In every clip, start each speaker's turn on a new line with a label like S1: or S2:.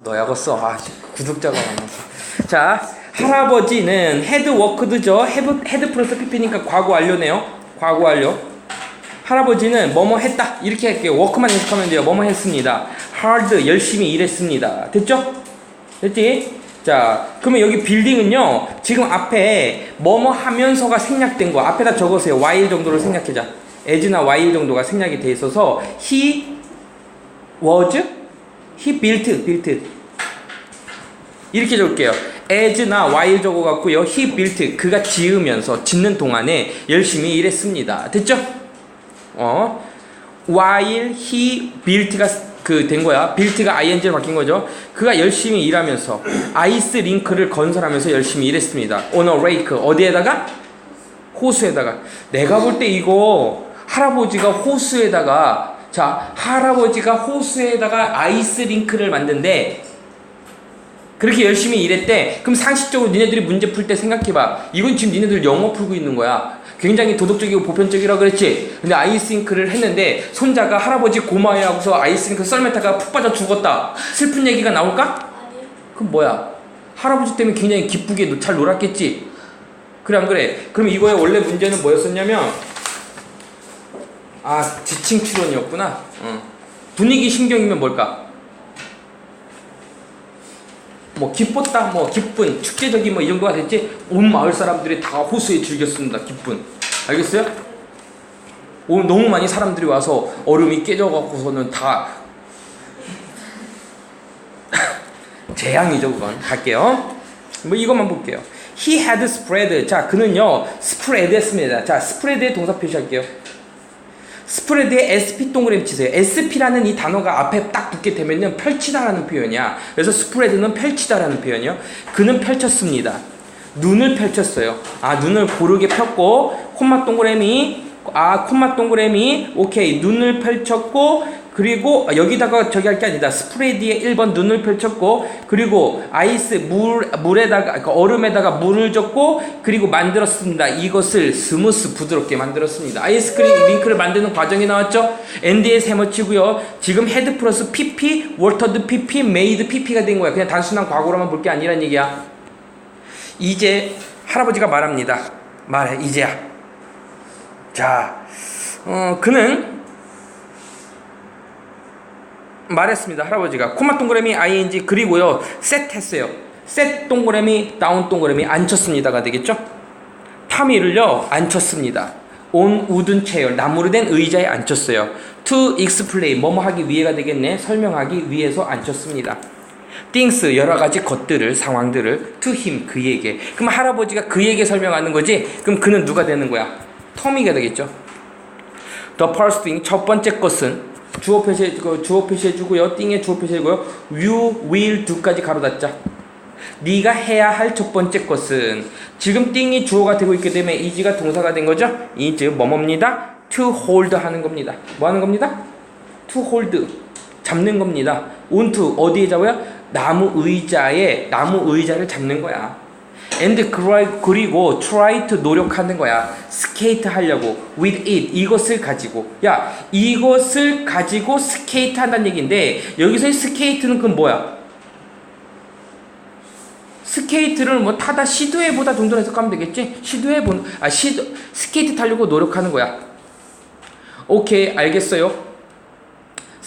S1: 너야고 써. 아, 구독자가 많아서. 자, 할아버지는 헤드 워크드죠. 헤드, 헤드 플러스 PP니까 과거 완료네요. 과거 완료. 할아버지는 뭐뭐 했다. 이렇게 할게요. 워크만 연습하면 돼요. 뭐뭐 했습니다. hard, 열심히 일했습니다. 됐죠? 됐지? 자, 그러면 여기 빌딩은요, 지금 앞에 뭐뭐 하면서가 생략된 거, 앞에다 적으세요. while 정도로 생략해자. as나 while 정도가 생략이 돼 있어서, he was, he built, built. 이렇게 적을게요. as나 while 적어갖고요, he built, 그가 지으면서, 짓는 동안에 열심히 일했습니다. 됐죠? 어, while he built가 그 된 거야. built가 ing로 바뀐 거죠. 그가 열심히 일하면서 아이스 링크를 건설하면서 열심히 일했습니다. on a lake 어디에다가 호수에다가 내가 볼 때 이거 할아버지가 호수에다가 자 할아버지가 호수에다가 아이스 링크를 만든데 그렇게 열심히 일했대. 그럼 상식적으로 니네들이 문제 풀 때 생각해봐. 이건 지금 니네들 영어 풀고 있는 거야. 굉장히 도덕적이고 보편적이라 그랬지. 근데 아이스링크를 했는데 손자가 할아버지 고마워해 하고서 아이스링크 썰매타가 푹 빠져 죽었다. 슬픈 얘기가 나올까? 그럼 뭐야? 할아버지 때문에 굉장히 기쁘게 노- 잘 놀았겠지. 그래 안 그래? 그럼 이거의 원래 문제는 뭐였었냐면 아 지칭 추론이었구나. 어. 분위기 신경이면 뭘까? 뭐 기뻤다, 뭐 기쁜, 축제적인 뭐이 정도가 됐지. 온 마을 사람들이 다 호수에 즐겼습니다. 기쁜. 알겠어요? 오늘 너무 많이 사람들이 와서 얼음이 깨져갖고서는 다 재앙이죠, 그건. 갈게요. 뭐 이것만 볼게요. He had spread. 자, 그는요, spread 했습니다. 자, spread의 동사 표시할게요. 스프레드에 SP 동그라미 치세요. SP라는 이 단어가 앞에 딱 붙게 되면요, 펼치다라는 표현이야. 그래서 스프레드는 펼치다라는 표현이요. 그는 펼쳤습니다. 눈을 펼쳤어요. 아, 눈을 고르게 폈고, 콤마 동그라미, 아, 콤마 동그라미, 오케이. 눈을 펼쳤고, 그리고 아, 여기다가 저기 할 게 아니다. 스프레드에 1번 눈을 펼쳤고, 그리고 아이스 물 물에다가 그러니까 얼음에다가 물을 줬고, 그리고 만들었습니다. 이것을 스무스 부드럽게 만들었습니다. 아이스크림 링크를 만드는 과정이 나왔죠. 엔드에 세모치고요. 지금 헤드 플러스 PP, 월터드 PP, 메이드 PP가 된 거야. 그냥 단순한 과거로만 볼 게 아니란 얘기야. 이제 할아버지가 말합니다. 말해 이제야. 자, 어, 그는 말했습니다. 할아버지가 코마 동그라미 ing 그리고요 셋 했어요. 셋 동그라미 다운 동그라미 앉혔습니다가 되겠죠? 타미를요 앉혔습니다. 온 우든 체어 나무로 된 의자에 앉혔어요. To explain 뭐뭐 하기 위해가 되겠네. 설명하기 위해서 앉혔습니다. things 여러 가지 것들을 상황들을 to him 그에게. 그럼 할아버지가 그에게 설명하는 거지. 그럼 그는 누가 되는 거야? 터미가 되겠죠. The first thing 첫 번째 것은 주어 표시해 그 주어 표시해 주고요. 띵에 주어 표시해 주고요. You will do까지 가로 닫자. 네가 해야 할 첫 번째 것은 지금 띵이 주어가 되고 있기 때문에 이지가 동사가 된 거죠. 이즈 뭐뭐입니다. To hold 하는 겁니다. 뭐 하는 겁니다? To hold 잡는 겁니다. onto 어디에 잡아요? 나무 의자에 나무 의자를 잡는 거야. And 그리고 try to 노력하는 거야. 스케이트 하려고 with it 이것을 가지고 야 이것을 가지고 스케이트 한다는 얘기인데 여기서의 스케이트는 그건 뭐야? 스케이트를 뭐 타다 시도해보다 정도로 해석하면 되겠지? 시도해보는 아 시도 스케이트 타려고 노력하는 거야. 오케이 알겠어요.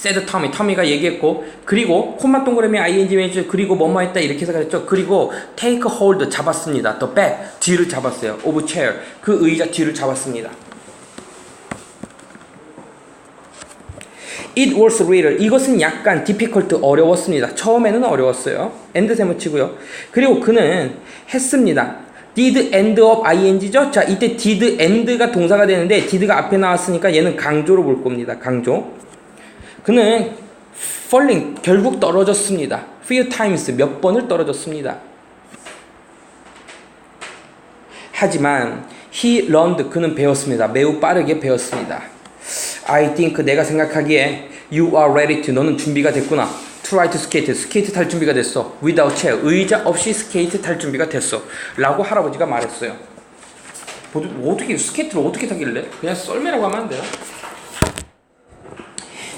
S1: 세드 터미 터미가 얘기했고 그리고 콤마 동그라미 ing 매주 그리고 뭐뭐 했다 이렇게 그랬죠. 그리고 take hold 잡았습니다. the back 뒤를 잡았어요. of chair. 그 의자 뒤를 잡았습니다. It was little 이것은 약간 difficult 어려웠습니다. 처음에는 어려웠어요. end 세모 치고요. 그리고 그는 했습니다. did end of ing죠? 자 이때 did end가 동사가 되는데 did가 앞에 나왔으니까 얘는 강조로 볼 겁니다. 강조 그는 falling 결국 떨어졌습니다. few times 몇 번을 떨어졌습니다. 하지만 he learned 그는 배웠습니다. 매우 빠르게 배웠습니다. I think 내가 생각하기에 you are ready to 너는 준비가 됐구나. to ride skate 스케이트 탈 준비가 됐어. without chair 의자 없이 스케이트 탈 준비가 됐어. 라고 할아버지가 말했어요. 어떻게 스케이트를 어떻게 타길래? 그냥 썰매라고 하면 안 돼요?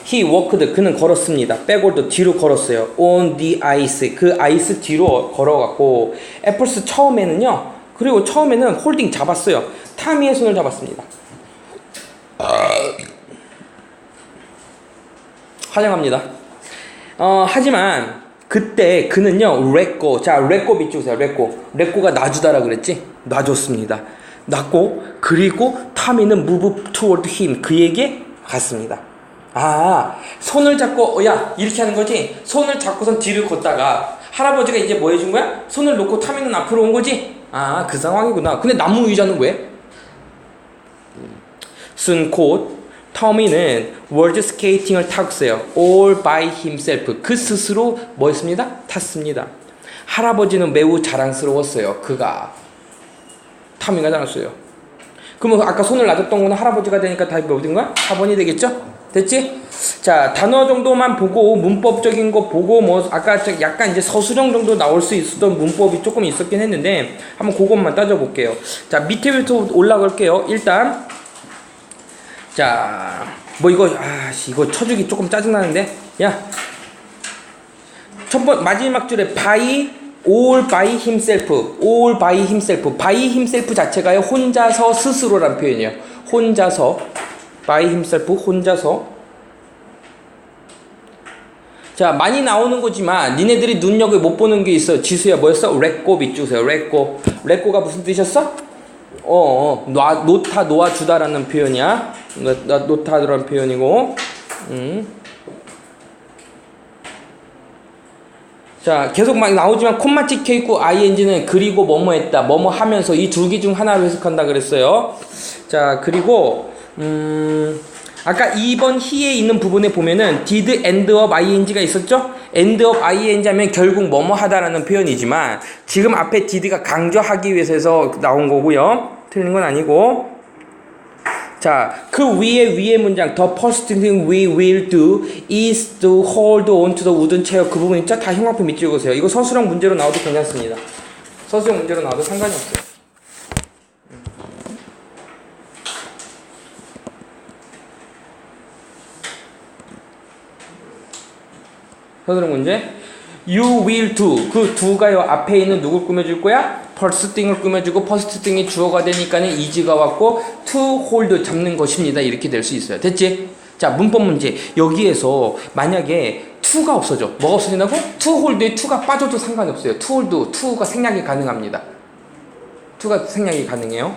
S1: He walked 그는 걸었습니다. backward 뒤로 걸었어요. on the ice 그 아이스 뒤로 걸어갔고 애플스 처음에는요. 그리고 처음에는 홀딩 잡았어요. 타미의 손을 잡았습니다. 환영합니다. 어, 하지만 그때 그는요 레꼬 자 레꼬 보세요 레꼬 레꼬가 놔주다라 그랬지 놔줬습니다 놨고 그리고 타미는 move toward him 그에게 갔습니다 아 손을 잡고 어, 야 이렇게 하는 거지 손을 잡고선 뒤를 걷다가 할아버지가 이제 뭐 해준 거야 손을 놓고 타미는 앞으로 온 거지 아 그 상황이구나 근데 나무 의자는 왜 쓴곧 터미는 월드 스케이팅을 탔어요. all by himself. 그 스스로 뭐 했습니다? 탔습니다. 할아버지는 매우 자랑스러웠어요. 그가. 터미가 자랑스러워요. 그러면 아까 손을 놔뒀던 거는 할아버지가 되니까 답이 어딘 거야? 4번이 되겠죠? 됐지? 자, 단어 정도만 보고 문법적인 거 보고 뭐 아까 저 약간 이제 서술형 정도 나올 수 있었던 문법이 조금 있었긴 했는데 한번 그것만 따져 볼게요. 자, 밑에부터 올라갈게요. 일단 자, 뭐 이거 아, 씨, 이거 쳐주기 조금 짜증 나는데. 야. 첫 번 마지막 줄에 by all by himself. all by himself. by himself 자체가요. 혼자서 스스로란 표현이에요. 혼자서 by himself 혼자서 자, 많이 나오는 거지만 니네들이 눈여겨 못 보는 게 있어. 지수야 뭐였어? 레꼬 밑주세요. 레꼬. 레꼬가 무슨 뜻이었어? 어, 어, 놔, 놓다 놓아주다라는 표현이야. 놓, 놓, 놓다라는 표현이고. 음. 자, 계속 막 나오지만 콤마 찍혀 있고 ing는 그리고 뭐뭐 했다. 뭐뭐 하면서 이 두 개 중 하나로 해석한다 그랬어요. 자, 그리고 음 아까 2번 he에 있는 부분에 보면은 did end of ing가 있었죠? end of ing 하면 결국 뭐뭐 하다라는 표현이지만 지금 앞에 did가 강조하기 위해서 해서 나온 거고요. 틀린 건 아니고. 자, 그 위에 위에 문장 the first thing we will do is to hold on to the wooden chair 그 부분 있죠? 다 형광펜 밑줄 그으세요 이거 서술형 문제로 나와도 괜찮습니다. 서술형 문제로 나와도 상관이 없어요. 서술형 문제. You will do. 그 두가요. 앞에 있는 누굴 꾸며줄 거야? first thing을 꾸며주고 first thing이 주어가 되니까는 is가 왔고 to hold 잡는 것입니다. 이렇게 될 수 있어요. 됐지? 자 문법 문제. 여기에서 만약에 to가 없어져. 뭐가 없어진다고? to hold에 to가 빠져도 상관이 없어요. to hold to가 생략이 가능합니다. to가 생략이 가능해요?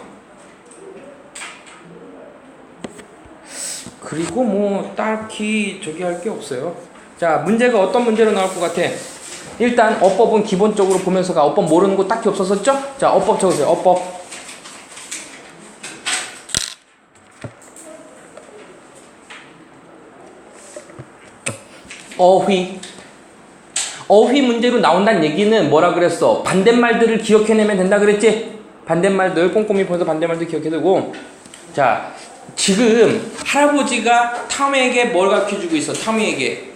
S1: 그리고 뭐 딱히 저기 할 게 없어요 자 문제가 어떤 문제로 나올 것 같아? 일단 어법은 기본적으로 보면서가 어법 모르는 거 딱히 없었었죠? 자 어법 적으세요 어법 어휘 어휘 문제로 나온다는 얘기는 뭐라 그랬어? 반대말들을 기억해내면 된다 그랬지? 반대말들 꼼꼼히 보면서 반대말들 기억해두고 자 지금 할아버지가 탐에게 뭘 가르쳐주고 있어? 탐이에게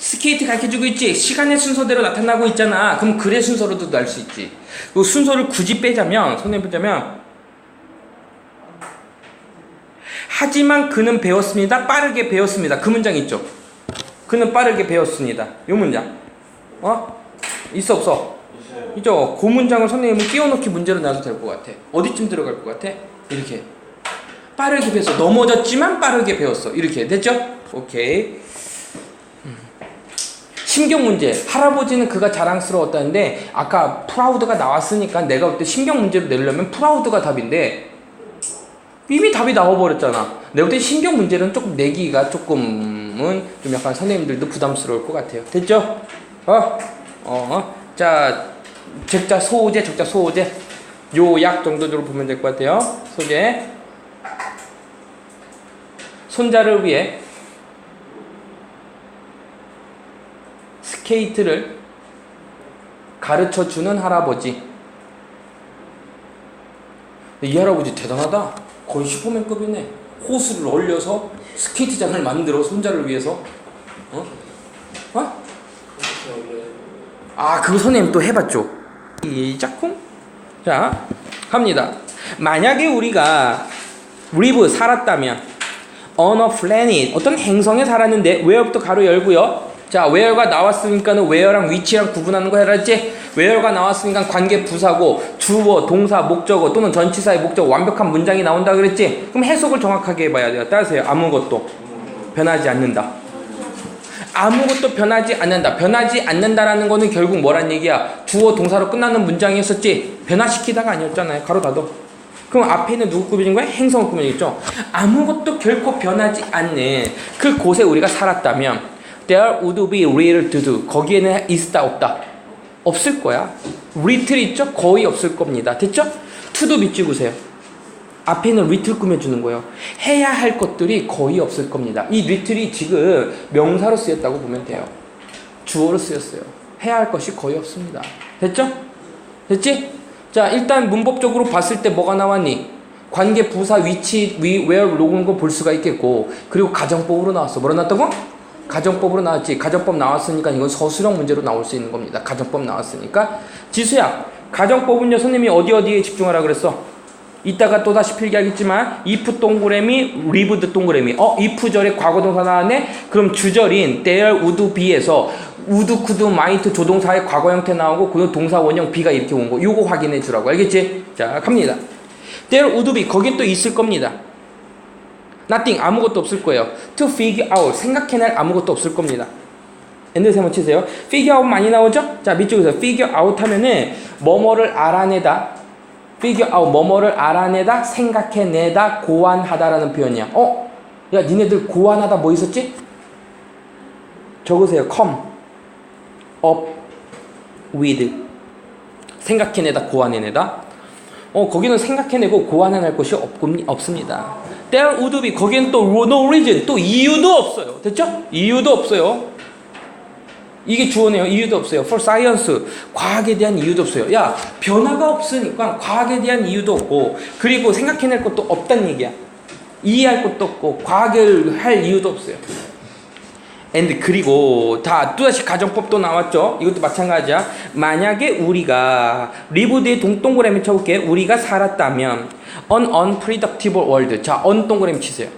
S1: 스케이트 가르쳐주고 있지? 시간의 순서대로 나타나고 있잖아. 그럼 글의 순서로도 날 수 있지. 그 순서를 굳이 빼자면, 손해 보자면, 하지만 그는 배웠습니다. 빠르게 배웠습니다. 그 문장 있죠? 그는 빠르게 배웠습니다. 요 문장. 어? 있어, 없어? 있죠? 그 문장을 선생님은 끼워넣기 문제로 놔도 될 것 같아. 어디쯤 들어갈 것 같아? 이렇게. 빠르게 배웠어. 넘어졌지만 빠르게 배웠어. 이렇게. 됐죠? 오케이. 신경 문제. 할아버지는 그가 자랑스러웠다는데 아까 프라우드가 나왔으니까 내가 볼때 신경 문제로 내려면 프라우드가 답인데 이미 답이 나와버렸잖아. 내가 볼때 신경 문제는 조금 내기가 조금은 좀 약간 선생님들도 부담스러울 것 같아요. 됐죠? 어? 어? 어? 자, 적자 소재, 적자 소재. 요약 정도로 보면 될 것 같아요. 소재. 손자를 위해 스케이트를 가르쳐 주는 할아버지. 이 할아버지 대단하다. 거의 슈퍼맨급이네. 호수를 얼려서 스케이트장을 만들어 손자를 위해서. 어? 어? 아, 그거 선생님 또 해봤죠. 이 짝꿍? 자, 갑니다. 만약에 우리가 리브 살았다면 on a planet 어떤 행성에 살았는데 where부터 가로 열고요. 자, where가 나왔으니까는 where랑 위치랑 구분하는 거 해라지. where가 나왔으니까 관계 부사고 주어, 동사, 목적어 또는 전치사의 목적 완벽한 문장이 나온다 그랬지. 그럼 해석을 정확하게 해 봐야 돼요. 따라서요. 아무것도 변하지 않는다. 아무것도 변하지 않는다. 변하지 않는다라는 거는 결국 뭐란 얘기야? 주어 동사로 끝나는 문장이었었지. 변화시키다가 아니었잖아요. 가로 닫어. 그럼 앞에 있는 누구 꾸며진 거야? 꾸며있죠. 아무것도 결코 변하지 않는 그 곳에 우리가 살았다면 there would be little to do. 거기에는 있다 없다. 없을 거야. little 있죠? 거의 없을 겁니다. 됐죠? to도 밑줄으세요. 앞에 있는 리틀 꾸며주는 거예요. 해야 할 것들이 거의 없을 겁니다. 이 리틀이 지금 명사로 쓰였다고 보면 돼요. 주어로 쓰였어요. 해야 할 것이 거의 없습니다. 됐죠? 됐지? 자, 일단 문법적으로 봤을 때 뭐가 나왔니? 관계 부사 위치 위 where 로그는 거볼 수가 있겠고 그리고 가정법으로 나왔어. 뭐로 나왔다고? 가정법으로 나왔지. 가정법 나왔으니까 이건 서술형 문제로 나올 수 있는 겁니다. 가정법 나왔으니까 지수야. 가정법은요 선생님이 어디 어디에 집중하라 그랬어? 이따가 또 다시 필기하겠지만 if 동그라미 lived 동그라미 어 if 절에 과거동사 나왔네 그럼 주절인 there would be에서 would could might 조동사의 과거 형태 나오고 그 동사 원형 be가 이렇게 온 거 요거 확인해 주라고 알겠지 자 갑니다 there would be 거긴 또 있을 겁니다 nothing 아무것도 없을 거예요 to figure out 생각해낼 아무것도 없을 겁니다 엔드 세번 치세요 figure out 많이 나오죠 자 밑쪽에서 figure out 하면은 뭐뭐를 알아내다 figure out 뭐뭐를 알아내다 생각해내다 고안하다라는 표현이야. 어? 야 니네들 고안하다 뭐 있었지? 적으세요. come up with 생각해내다 고안해내다. 어 거기는 생각해내고 고안해낼 것이 없, 없습니다. There would be 거기는 또 no reason 또 이유도 없어요. 됐죠? 이유도 없어요. 이게 주어네요. 이유도 없어요. For science. 과학에 대한 이유도 없어요. 야, 변화가 없으니까 과학에 대한 이유도 없고, 그리고 생각해낼 것도 없단 얘기야. 이해할 것도 없고, 과학을 할 이유도 없어요. And 그리고 다 또다시 가정법도 나왔죠. 이것도 마찬가지야. 만약에 우리가 리브드의 동동그라미 쳐볼게. 우리가 살았다면 an unpredictable world. 자, un 동그라미 치세요.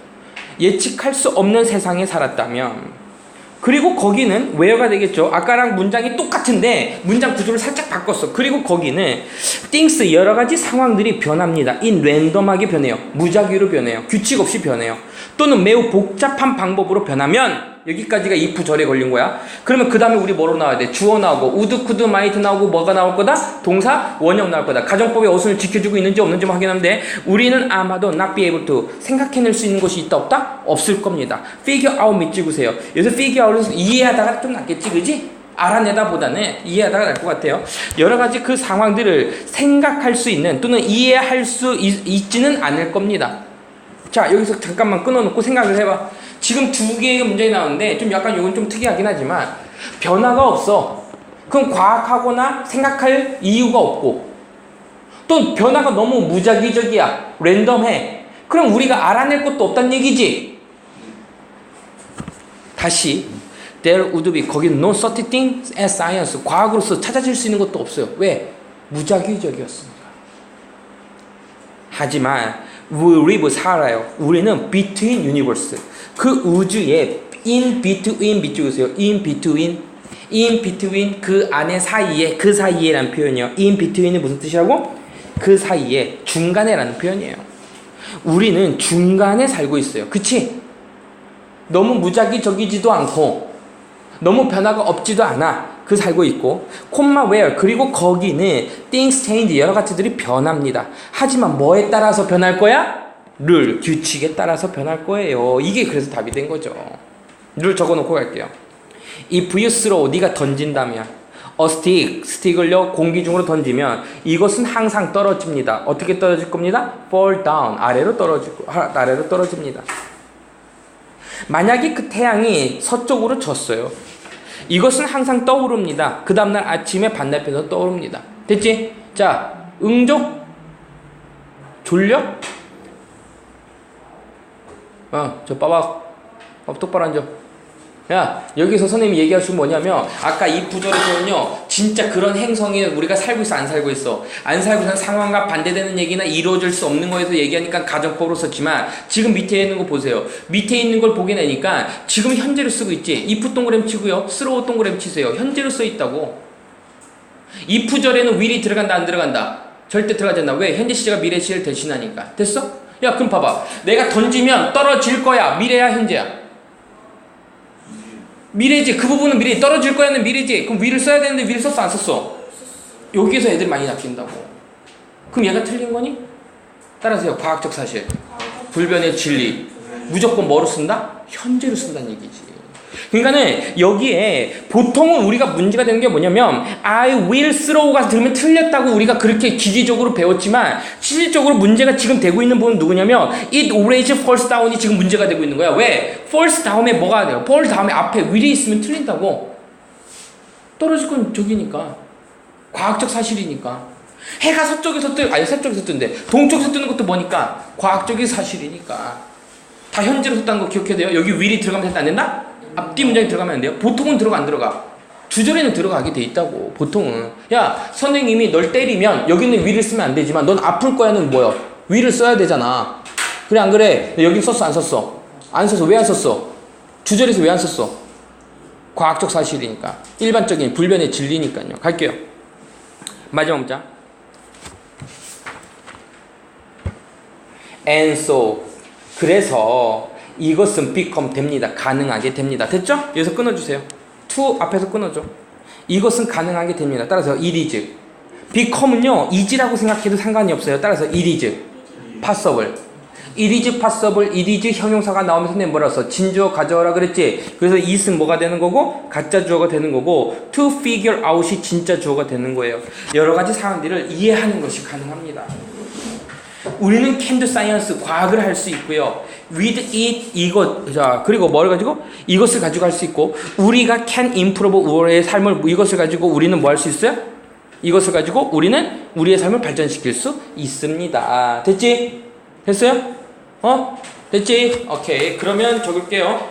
S1: 예측할 수 없는 세상에 살았다면 그리고 거기는 where가 되겠죠. 아까랑 문장이 똑같은데 문장 구조를 살짝 바꿨어. 그리고 거기는 things 여러 가지 상황들이 변합니다. in 랜덤하게 변해요. 무작위로 변해요. 규칙 없이 변해요. 또는 매우 복잡한 방법으로 변하면 여기까지가 if 절에 걸린 거야. 그러면 그 다음에 우리 뭐로 나와야 돼? 주어 나오고 would, could, might 나오고 뭐가 나올 거다? 동사, 원형 나올 거다. 가정법의 어순을 지켜주고 있는지 없는지 확인하는데 우리는 아마도 not be able to 생각해낼 수 있는 것이 있다 없다? 없을 겁니다. figure out 밑 찍으세요. 여기서 figure out은 이해하다가 좀 낫겠지, 그지? 알아내다 보다는 이해하다가 날 것 같아요. 여러 가지 그 상황들을 생각할 수 있는 또는 이해할 수 있, 있지는 않을 겁니다. 자, 여기서 잠깐만 끊어놓고 생각을 해봐. 지금 두 개의 문제가 나오는데 좀 약간 이건 좀 특이하긴 하지만 변화가 없어. 그럼 과학하거나 생각할 이유가 없고 또 변화가 너무 무작위적이야. 랜덤해. 그럼 우리가 알아낼 것도 없단 얘기지. 다시 there would be 거기는 no such thing as science 과학으로서 찾아질 수 있는 것도 없어요. 왜? 무작위적이었으니까. 하지만 we live 살아요. 우리는 between universe 그 우주에 in between 밑줄으세요. in between in between 그 안에 사이에 그 사이에라는 표현이요. in between은 무슨 뜻이라고? 그 사이에 중간에라는 표현이에요. 우리는 중간에 살고 있어요. 그치? 너무 무작위적이지도 않고 너무 변화가 없지도 않아. 그 살고 있고 콤마 where 그리고 거기는 things change 여러 가지들이 변합니다. 하지만 뭐에 따라서 변할 거야? 룰 규칙에 따라서 변할 거예요. 이게 그래서 답이 된 거죠. 룰 적어놓고 갈게요. you throw 네가 던진다면 a stick 스틱을요 공기 중으로 던지면 이것은 항상 떨어집니다. 어떻게 떨어질 겁니다? fall down 아래로 떨어지고 아래로 떨어집니다. 만약에 그 태양이 서쪽으로 졌어요. 이것은 항상 떠오릅니다. 그 다음날 아침에 반대편에서 떠오릅니다. 됐지? 자, 응조? 졸려? 어, 저 빠박. 어, 똑바로 앉아. 야 여기서 선생님이 얘기하신 뭐냐면 아까 이 구절에서는요 진짜 그런 행성에 우리가 살고 있어 안 살고 있어. 안 살고 있는 상황과 반대되는 얘기나 이루어질 수 없는 거에서 얘기하니까 가정법으로 썼지만 지금 밑에 있는 거 보세요. 밑에 있는 걸 보게 되니까 지금 현재로 쓰고 있지. if 동그라미 치고요. 스로우 동그라미 치세요. 현재로 써 있다고. if절에는 will이 들어간다 안 들어간다. 절대 들어가지 않나 왜? 현재 시제가 미래 시제를 대신하니까. 됐어? 야 그럼 봐봐. 내가 던지면 떨어질 거야. 미래야 현재야? 미래지. 그 부분은 미래 떨어질 거야는 미래지. 그럼 위를 써야 되는데 위를 썼어 안 썼어? 여기에서 애들 많이 낚인다고. 그럼 얘가 틀린 거니? 따라서요. 과학적 사실. 불변의 진리. 무조건 뭐로 쓴다? 현재로 쓴다는 얘기지 그러니까는 여기에 보통은 우리가 문제가 되는 게 뭐냐면 I will throw가 들으면 틀렸다고 우리가 그렇게 기기적으로 배웠지만 실질적으로 문제가 지금 되고 있는 부분은 누구냐면 it always falls down이 지금 문제가 되고 있는 거야. 왜? falls 다음에 뭐가 돼요? fall 다음에 앞에 will이 있으면 틀린다고. 떨어질 건 저기니까. 과학적 사실이니까. 해가 서쪽에서 뜨 아니 서쪽에서 뜨는데 동쪽에서 뜨는 것도 뭐니까? 과학적인 사실이니까. 다 현재로 썼다는 거 기억해야 돼요? 여기 will이 들어가면 된다 안 된다? 앞뒤 문장이 들어가면 안 돼요? 보통은 들어가 안 들어가? 주절에는 들어가게 돼 있다고 보통은 야 선생님이 널 때리면 여기는 위를 쓰면 안 되지만 넌 아플 거야는 뭐야? 위를 써야 되잖아 그래 안 그래? 여기 썼어 안 썼어? 안 썼어 왜 안 썼어? 주절에서 왜 안 썼어? 과학적 사실이니까 일반적인 불변의 진리니까요 갈게요 마지막 문장 and so 그래서 이것은 become 됩니다. 가능하게 됩니다. 됐죠? 여기서 끊어주세요. to 앞에서 끊어줘. 이것은 가능하게 됩니다. 따라서 it is. become은요, is라고 생각해도 상관이 없어요. 따라서 it is possible. it is possible, it is 형용사가 나오면 선생님 뭐라 써? 진주어 가져오라 그랬지? 그래서 it은 뭐가 되는 거고, 가짜 주어가 되는 거고, to figure out이 진짜 주어가 되는 거예요. 여러 가지 상황들을 이해하는 것이 가능합니다. 우리는 캔드 사이언스 과학을 할 수 있고요. with it 이것 자 그리고 뭘 가지고 이것을 가지고 할 수 있고 우리가 can improve 우리의 삶을 이것을 가지고 우리는 뭐 할 수 있어요? 이것을 가지고 우리는 우리의 삶을 발전시킬 수 있습니다. 됐지? 됐어요? 어? 됐지? 오케이. 그러면 적을게요.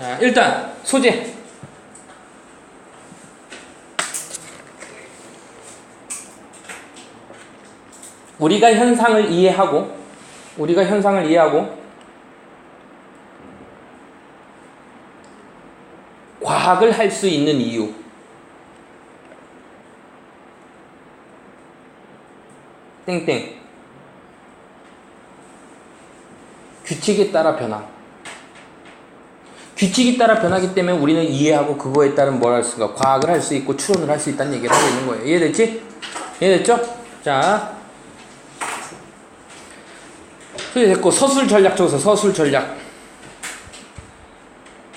S1: 자, 일단 소재. 우리가 현상을 이해하고 우리가 현상을 이해하고 과학을 할 수 있는 이유 땡땡 규칙에 따라 변화 규칙에 따라 변하기 때문에 우리는 이해하고 그거에 따른 뭘 할 수가 과학을 할 수 있고 추론을 할 수 있다는 얘기를 하고 있는 거예요 이해됐지? 이해됐죠? 자 그게 됐고 서술 전략 적어서 서술 전략.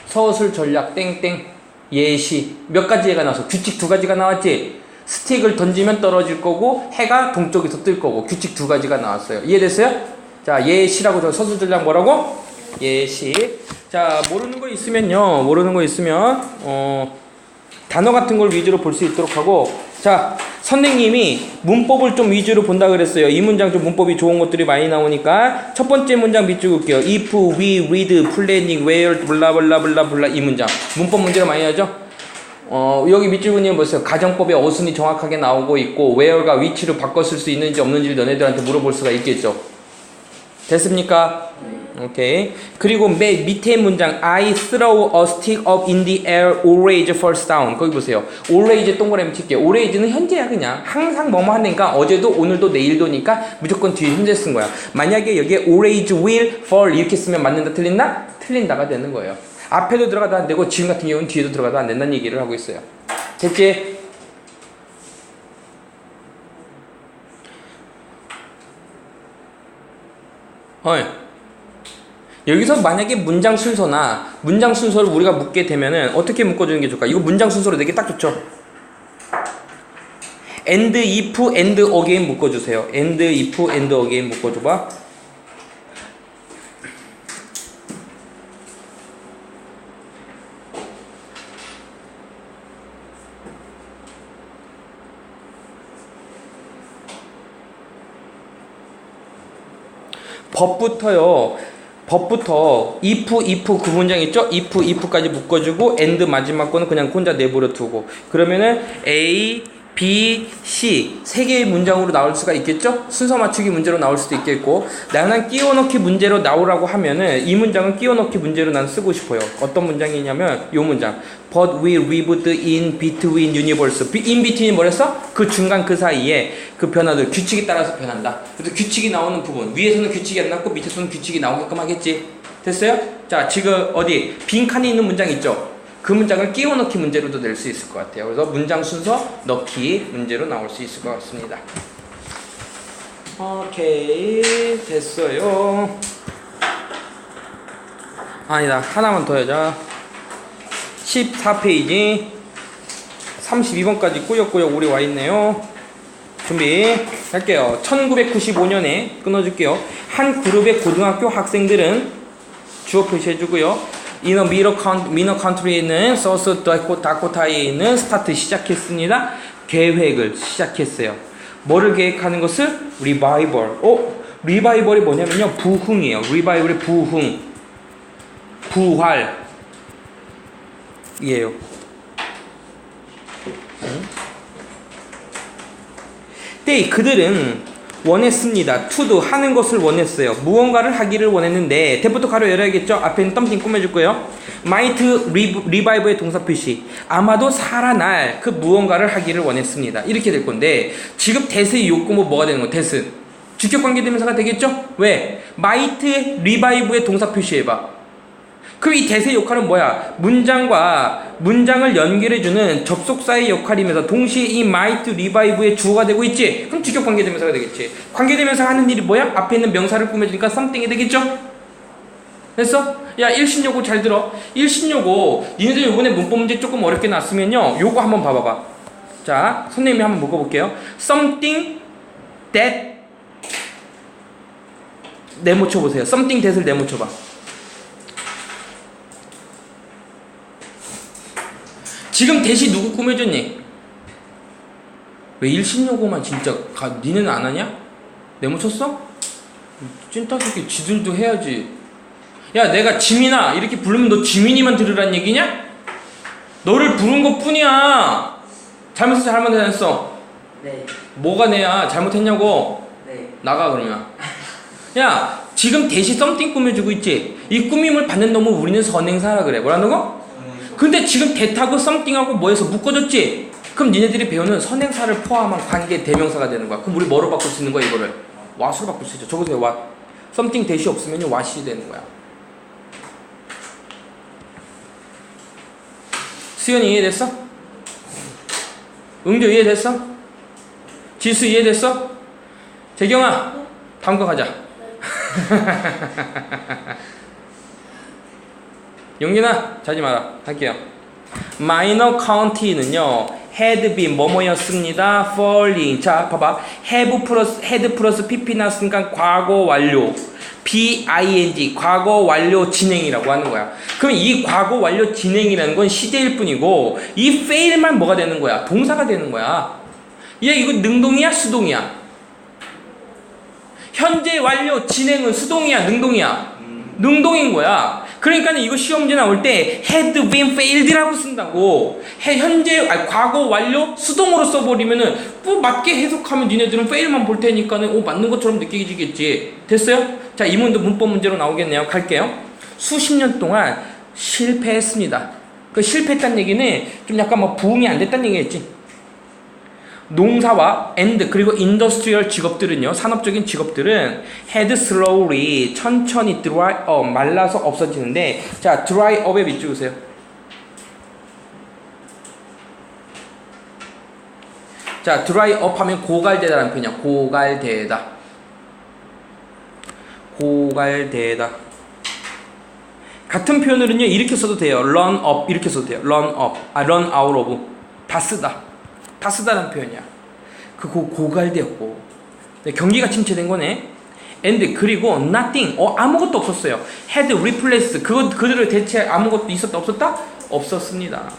S1: 서술 전략 땡땡. 예시. 몇 가지 얘가 나왔어? 규칙 두 가지가 나왔지? 스틱을 던지면 떨어질 거고 해가 동쪽에서 뜰 거고 규칙 두 가지가 나왔어요. 이해됐어요? 자 예시라고 저 서술 전략 뭐라고? 예시. 자 모르는 거 있으면요. 모르는 거 있으면 어 단어 같은 걸 위주로 볼 수 있도록 하고 자 선생님이 문법을 좀 위주로 본다 그랬어요. 이 문장 좀 문법이 좋은 것들이 많이 나오니까 첫 번째 문장 밑줄 볼게요. if, we, read, planning, where, 블라블라블라블라 이 문장 문법 문제가 많이 하죠. 어 여기 밑줄 보면 보세요. 가정법의 어순이 정확하게 나오고 있고 where가 위치로 바꿨을 수 있는지 없는지를 너네들한테 물어볼 수가 있겠죠. 됐습니까? 오케이. 그리고 맨 밑에 문장 I throw a stick up in the air always falls down. 거기 보세요. always 동그라미 칠게요. always는 현재야 그냥. 항상 뭐뭐 하니까 어제도 오늘도 내일도니까 무조건 뒤에 현재 쓴 거야. 만약에 여기에 always will fall 이렇게 쓰면 맞는다 틀린다? 틀린다가 되는 거예요. 앞에도 들어가도 안 되고 지금 같은 경우는 뒤에도 들어가도 안 된다는 얘기를 하고 있어요. 됐지? 어이. 여기서 만약에 문장 순서나 문장 순서를 우리가 묶게 되면은 어떻게 묶어주는 게 좋을까? 이거 문장 순서로 내기 딱 좋죠. and if and again 묶어주세요. and if and again 묶어줘봐. 법부터요. 법부터 if, if 그 문장 있죠? if, if까지 묶어주고 and 마지막 거는 그냥 혼자 내버려 두고 그러면은 A, B, C 세 개의 문장으로 나올 수가 있겠죠? 순서 맞추기 문제로 나올 수도 있겠고 나는 끼워 넣기 문제로 나오라고 하면은 이 문장은 끼워 넣기 문제로 난 쓰고 싶어요. 어떤 문장이냐면 요 문장 But we lived in between universe. in between 뭐랬어? 그 중간 그 사이에 그 변화들 규칙에 따라서 변한다. 그래서 규칙이 나오는 부분 위에서는 규칙이 안 나고 밑에서는 규칙이 나오게끔 하겠지. 됐어요? 자 지금 어디 빈칸이 있는 문장 있죠? 그 문장을 끼워 넣기 문제로도 낼 수 있을 것 같아요. 그래서 문장 순서 넣기 문제로 나올 수 있을 것 같습니다. 오케이 됐어요. 아니다 하나만 더 하자. 14페이지 32번까지 꾸역꾸역 우리 와 있네요. 준비 할게요. 1995년에 끊어줄게요. 한 그룹의 고등학교 학생들은 주어 표시해주고요. 이너 미러 컨 미너 컨트리에 있는 다코 다코타에 있는 스타트 시작했습니다. 계획을 시작했어요. 뭐를 계획하는 것을 리바이벌. 어? 리바이벌이 뭐냐면요 부흥이에요. 리바이벌의 부흥, 부활 이에요. 때 그들은 원했습니다. 투도 하는 것을 원했어요. 무언가를 하기를 원했는데 대부터 가로 열어야겠죠. 앞에는 덤핑 꾸며줄 거예요. 마이트 리바이브의 동사 표시. 아마도 살아날 그 무언가를 하기를 원했습니다. 이렇게 될 건데 지금 대스의 욕구 뭐 뭐가 되는 거? 대스. 주격 관계대명사가 되겠죠? 왜? 마이트 리바이브의 동사 표시해봐. 그럼 이 대세 역할은 뭐야? 문장과 문장을 연결해주는 접속사의 역할이면서 동시에 이 might revive의 주어가 되고 있지? 그럼 주격 관계대명사가 되겠지. 관계대명사가 하는 일이 뭐야? 앞에 있는 명사를 꾸며주니까 something이 되겠죠? 됐어? 야 일신요고 잘 들어. 일신요고 니네들 요번에 문법 문제 조금 어렵게 났으면요. 요거 한번 봐봐봐. 자 선생님이 한번 묶어볼게요. something that 네모 쳐 보세요. something that을 네모 쳐 봐. 지금 대시 누구 꾸며줬니? 왜 일신요고만 진짜 가, 니네는 안 하냐? 네모 쳤어? 찐따새끼 지들도 해야지 야 내가 지민아 이렇게 부르면 너 지민이만 들으란 얘기냐? 너를 부른 것 뿐이야 잘못했어 잘못했어
S2: 네,
S1: 뭐가 내야 잘못했냐고
S2: 네.
S1: 나가 그러면 야 지금 대시 썸띵 꾸며주고 있지 이 꾸밈을 받는 놈을 우리는 선행사라 그래 뭐라는 거? 근데 지금 대타고 썸띵하고 뭐해서 묶어줬지? 그럼 니네들이 배우는 선행사를 포함한 관계 대명사가 되는 거야. 그럼 우리 뭐로 바꿀 수 있는 거야 이거를? 왓으로 바꿀 수 있죠. 적으세요 왓. 썸띵 대시 없으면 왓이 되는 거야. 수연이 이해됐어? 응조 이해됐어? 지수 이해됐어? 재경아 다음 거 가자. 용gin아 자지 마라. 할게요. 마이너 카운티는요 had been 뭐뭐였습니다. Falling. 자 봐봐. Have 플러스 had 플러스 pp 나왔으니까 과거 완료. BING 과거 완료 진행이라고 하는 거야. 그럼 이 과거 완료 진행이라는 건 시제일 뿐이고 이 fail만 뭐가 되는 거야? 동사가 되는 거야. 얘 이거 능동이야? 수동이야? 현재 완료 진행은 수동이야? 능동이야? 능동인 거야. 그러니까 이거 시험지 나올 때 had been failed라고 쓴다고. 해, 현재 아니, 과거 완료 수동으로 써버리면은 뭐 맞게 해석하면 니네들은 fail만 볼 테니까는 오 맞는 것처럼 느끼지겠지. 됐어요? 자, 이 문도 문법 문제로 나오겠네요. 갈게요. 수십 년 동안 실패했습니다. 그 실패했다는 얘기는 좀 약간 뭐 부흥이 안 됐다는 얘기겠지. 농사와 and 그리고 인더스트리얼 직업들은요 산업적인 직업들은 had slowly 천천히 dry up 말라서 없어지는데 자 dry up에 밑줄 그세요. 자 dry up 하면 고갈되다라는 표현이야. 고갈되다. 고갈되다. 같은 표현으로는요 이렇게 써도 돼요. run up 이렇게 써도 돼요. run up. 아 run out of. 다 쓰다 다 쓰다는 표현이야. 그 고, 고갈되었고 네, 경기가 침체된 거네. and 그리고 nothing 어 아무것도 없었어요. had replaced 그것 그들을 대체 아무것도 있었다 없었다 없었습니다.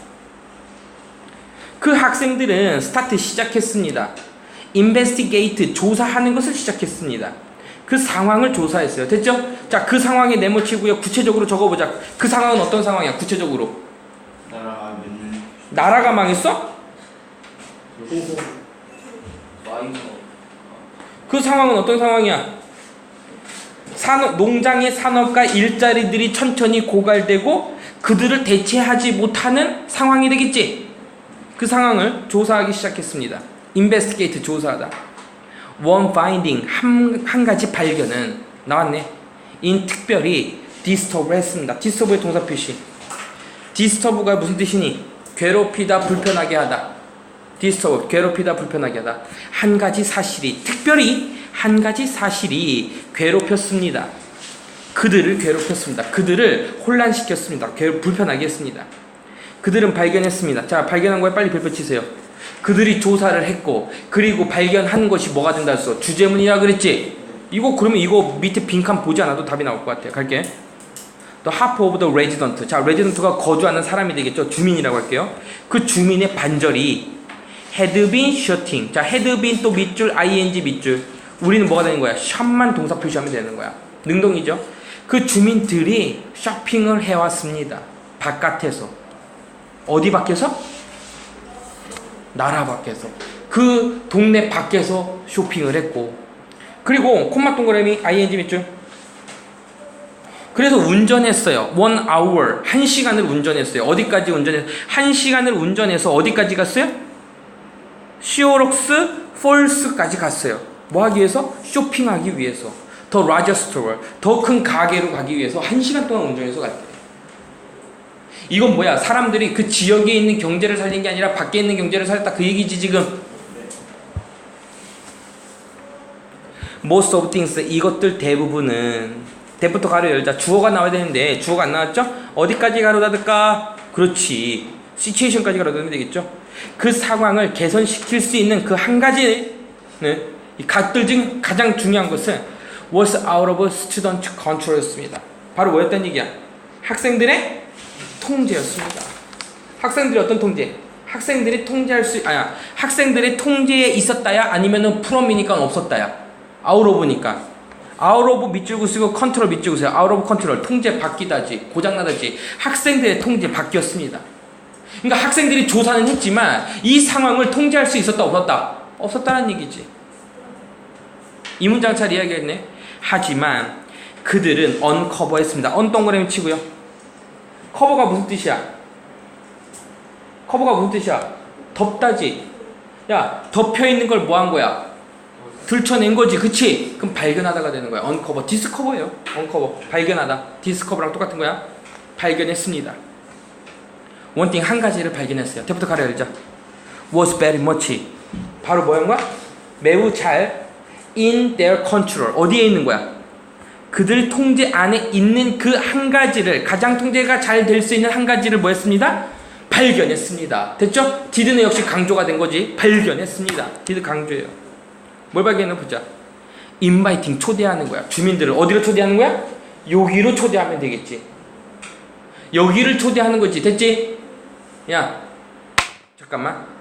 S1: 그 학생들은 스타트 시작했습니다. investigate 조사하는 것을 시작했습니다. 그 상황을 조사했어요. 됐죠? 자, 그 상황에 네모치고요. 구체적으로 적어 보자. 그 상황은 어떤 상황이야? 구체적으로.
S2: 나라가
S1: 망했어? 그 상황은 어떤 상황이야? 산업, 농장의 산업과 일자리들이 천천히 고갈되고 그들을 대체하지 못하는 상황이 되겠지. 그 상황을 조사하기 시작했습니다. 인베스게이트 조사하다. One finding 한, 한 가지 발견은 나왔네. 인 특별히 디스터브 했습니다. 디스터브의 동사 표시. 디스터브가 무슨 뜻이니? 괴롭히다, 불편하게 하다. 디스터브, 괴롭히다, 불편하게 하다. 한 가지 사실이, 특별히 한 가지 사실이 괴롭혔습니다. 그들을 괴롭혔습니다. 그들을 혼란시켰습니다. 괴 불편하게 했습니다. 그들은 발견했습니다. 자, 발견한 거에 빨리 별표 치세요. 그들이 조사를 했고, 그리고 발견한 것이 뭐가 된다 했어? 주제문이라 그랬지? 이거, 그러면 이거 밑에 빈칸 보지 않아도 답이 나올 것 같아요. 갈게. The half of the resident. 자, resident가 거주하는 사람이 되겠죠. 주민이라고 할게요. 그 주민의 반절이 had been shooting. 자, had been 또 밑줄, ing 밑줄. 우리는 뭐가 되는 거야? 샵만 동사 표시하면 되는 거야. 능동이죠. 그 주민들이 쇼핑을 해왔습니다. 바깥에서. 어디 밖에서? 나라 밖에서. 그 동네 밖에서 쇼핑을 했고. 그리고 콤마 동그라미 ing 밑줄. 그래서 운전했어요. one hour. 한 시간을 운전했어요. 어디까지 운전했어요? 한 시간을 운전해서 어디까지 갔어요? 시오록스 폴스까지 갔어요. 뭐 하기 위해서? 쇼핑하기 위해서. 더 라저 스토어, 더 큰 가게로 가기 위해서 한 시간 동안 운전해서 갔대요. 이건 뭐야? 사람들이 그 지역에 있는 경제를 살린 게 아니라 밖에 있는 경제를 살렸다 그 얘기지 지금. Most of things 이것들 대부분은 대부터 가로 열자 주어가 나와야 되는데 주어가 안 나왔죠? 어디까지 가로 닫을까? 그렇지. 시츄에이션까지 가로 닫으면 되겠죠? 그 상황을 개선시킬 수 있는 그 한 가지는 이 것들 중 가장 중요한 것은 was out of student control였습니다. 바로 뭐였단 얘기야? 학생들의 통제였습니다. 학생들이 어떤 통제? 학생들이 통제할 수 아야 학생들의 통제에 있었다야 아니면은 프롬이니까 없었다야 아웃 오브니까 아웃 오브 밑줄고 쓰고 컨트롤 밑줄고 쓰요 아웃 오브 컨트롤 통제 바뀌다지 고장 나다지 학생들의 통제 바뀌었습니다. 그러니까 학생들이 조사는 했지만 이 상황을 통제할 수 있었다 없었다 없었다는 얘기지. 이 문장 잘 이야기했네. 하지만 그들은 언커버했습니다. 언 동그라미 치고요. 커버가 무슨 뜻이야? 커버가 무슨 뜻이야? 덮다지. 야 덮여 있는 걸 뭐 한 거야? 들춰낸 거지, 그치? 그럼 발견하다가 되는 거야. 언커버, 디스커버예요. 언커버, 발견하다. 디스커버랑 똑같은 거야. 발견했습니다. 원띵 한 가지를 발견했어요. 대부터 가려 열자. Was very much. 바로 뭐인 거야? 매우 잘 in their control. 어디에 있는 거야? 그들 통제 안에 있는 그 한 가지를 가장 통제가 잘 될 수 있는 한 가지를 뭐 했습니다? 발견했습니다. 됐죠? 디드는 역시 강조가 된 거지. 발견했습니다. 디드 강조예요. 뭘 발견해 보자. 인바이팅 초대하는 거야. 주민들을 어디로 초대하는 거야? 여기로 초대하면 되겠지. 여기를 초대하는 거지. 됐지? 야, 잠깐만.